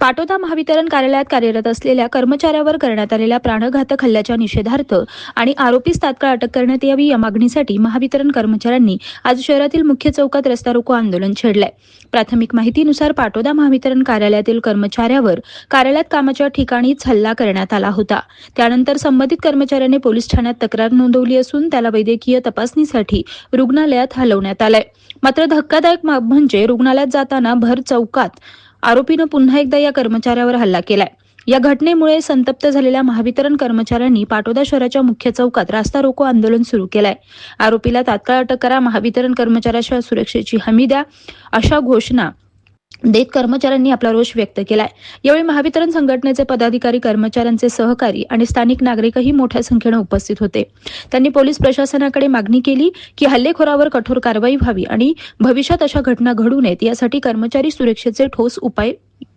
पाटोदा महावितरण कार्यालयात कार्यरत असलेल्या कर्मचाऱ्यावर करण्यात आलेल्या प्राणघातक हल्ल्याच्या निषेधार्थ आणि आरोपीस तात्काळ अटक करण्यात यावी या मागणीसाठी महावितरण कर्मचाऱ्यांनी आज शहरातील मुख्य चौकात रस्ता रोको आंदोलन छेडलंय. प्राथमिक माहितीनुसार पाटोदा महावितरण कार्यालयातील कर्मचाऱ्यावर कार्यालयात कामाच्या ठिकाणीच हल्ला करण्यात आला होता. त्यानंतर संबंधित कर्मचाऱ्याने पोलीस ठाण्यात तक्रार नोंदवली असून त्याला वैद्यकीय तपासणीसाठी रुग्णालयात हलवण्यात आलंय. मात्र धक्कादायक म्हणजे रुग्णालयात जाताना भर चौकात आरोपीनं पुन्हा एकदा या कर्मचाऱ्यावर हल्ला केलाय. या घटनेमुळे संतप्त झालेल्या महावितरण कर्मचाऱ्यांनी पाटोदा शहराच्या मुख्य चौकात रास्ता रोको आंदोलन सुरू केलंय. आरोपीला तात्काळ अटक करा महावितरण कर्मचाऱ्याच्या सुरक्षेची हमी द्या अशा घोषणा देत कर्मचाऱ्यांनी आपला रोष व्यक्त केलाय. यावेळी महावितरण संघटनेचे पदाधिकारी कर्मचाऱ्यांचे सहकारी आणि स्थानिक नागरिकही मोठ्या संख्येनं उपस्थित होते. त्यांनी पोलीस प्रशासनाकडे मागणी केली की हल्लेखोरावर कठोर कारवाई व्हावी आणि भविष्यात अशा घटना घडू नयेत यासाठी कर्मचारी सुरक्षेचे ठोस उपाय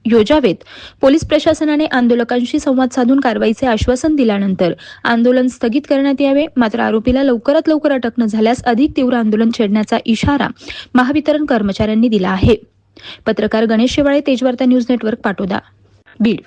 योजावेत. पोलीस प्रशासनाने आंदोलकांशी संवाद साधून कारवाईचे आश्वासन दिल्यानंतर आंदोलन स्थगित करण्यात यावे. मात्र आरोपीला लवकरात लवकर अटक न झाल्यास अधिक तीव्र आंदोलन छेडण्याचा इशारा महावितरण कर्मचाऱ्यांनी दिला आहे. पत्रकार गणेश शेवाळे तेजवार्ता न्यूज नेटवर्क पाटोदा. बीड.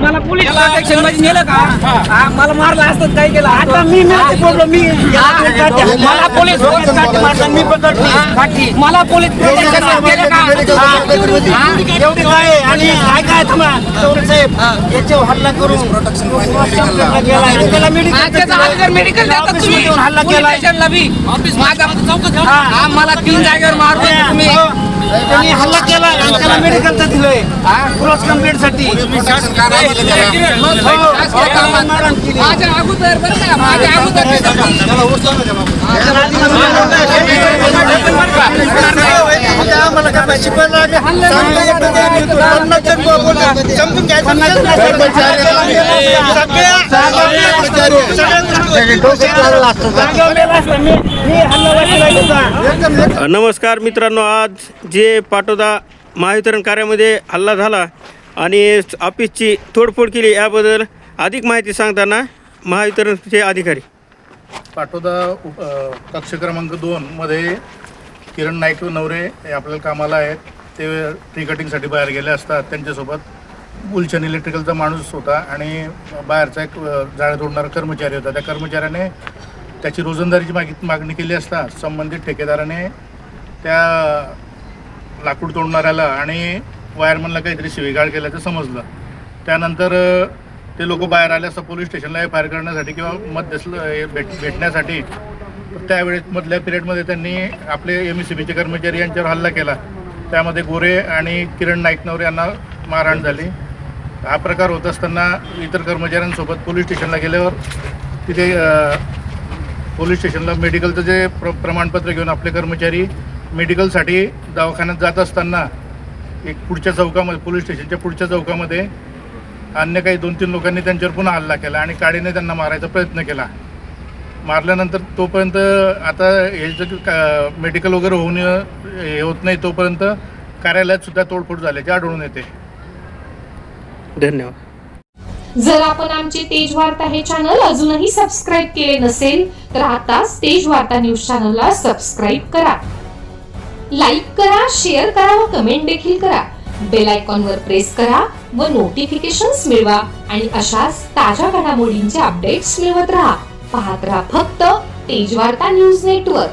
मला पोलीस प्रोटेक्शनमध्ये नेलं का मला मारलं असत काय केलं आता मी मी मला पोलीस मी पकडली मला पोलीस प्रोटेक्शन केलं का एवढी काय आणि ऐका साहेब याच्यावर हल्ला करून त्याला मेडिकल मेडिकल हल्ला केला हा, मला तीन जागेवर मारतो तुम्ही. त्यांनी हल्ला केला. आणि त्याला मेडिकलचं दिलंय. क्रॉस कंप्लेंटसाठी. माझ्या अगोदर बरं का माझ्या अगोदर आम्हाला काय शिकवायला समजून घ्यायचं नमस्कार मित्रांनो आज जे पाटोदा महावितरण कार्यामध्ये हल्ला झाला आणि ऑफिसची तोडफोड केली याबद्दल अधिक माहिती सांगताना महावितरणचे अधिकारी. पाटोदा कक्ष क्रमांक दोनमध्ये किरण नाईक नवरे हे आपल्याला कामाला आहेत. ते ट्री कटिंगसाठी बाहेर गेले असतात त्यांच्यासोबत. गुलशन इलेक्ट्रिकलचा माणूस होता आणि बाहेरचा एक अ, जाळं तोडणारा कर्मचारी होता. त्या कर्मचाऱ्याने त्याची रोजंदारीची मागी मागणी केली असता संबंधित ठेकेदाराने त्या लाकूड तोडणाऱ्याला आणि वायरमनला काहीतरी शिवीगाळ केल्याचं समजलं. त्यानंतर ते लोक बाहेर आले असता पोलीस स्टेशनला एफ आय आर करण्यासाठी किंवा मध्यस्थ हे भेट भेटण्यासाठी. त्यावेळेस मधल्या पिरियडमध्ये त्यांनी आपले एम एस सी बीचे कर्मचारी यांच्यावर हल्ला केला. त्यामध्ये गोरे आणि किरण नाईकनवर यांना मारहाण झाली. हा प्रकार होत असताना इतर कर्मचाऱ्यांसोबत पोलीस स्टेशनला गेल्यावर तिथे पोलीस स्टेशनला मेडिकलचं जे प्र प्रमाणपत्र घेऊन आपले कर्मचारी मेडिकलसाठी दवाखान्यात जात असताना एक पुढच्या चौकामध्ये पोलीस स्टेशनच्या पुढच्या चौकामध्ये अन्य काही दोन तीन लोकांनी त्यांच्यावर पुन्हा हल्ला केला आणि काडीने त्यांना मारायचा प्रयत्न केला. मारल्यानंतर तोपर्यंत आता हे जर का मेडिकल वगैरे होऊन हे होत नाही तोपर्यंत कार्यालयात सुद्धा तोडफोड झाल्याचे आढळून येते. धन्यवाद. जर आपण आमचे तेज वार्ता हे चॅनल अजूनही सबस्क्राईब केले नसेल तर आताच तेज वार्ता न्यूज चॅनलला सबस्क्राईब करा. लाईक करा शेअर करा व कमेंट देखील करा. बेल आयकॉन वर प्रेस करा व नोटिफिकेशन्स मिळवा आणि अशाच ताज्या घडामोडींचे अपडेट्स मिळवत राहा. पाहत राहा फक्त तेज वार्ता न्यूज नेटवर्क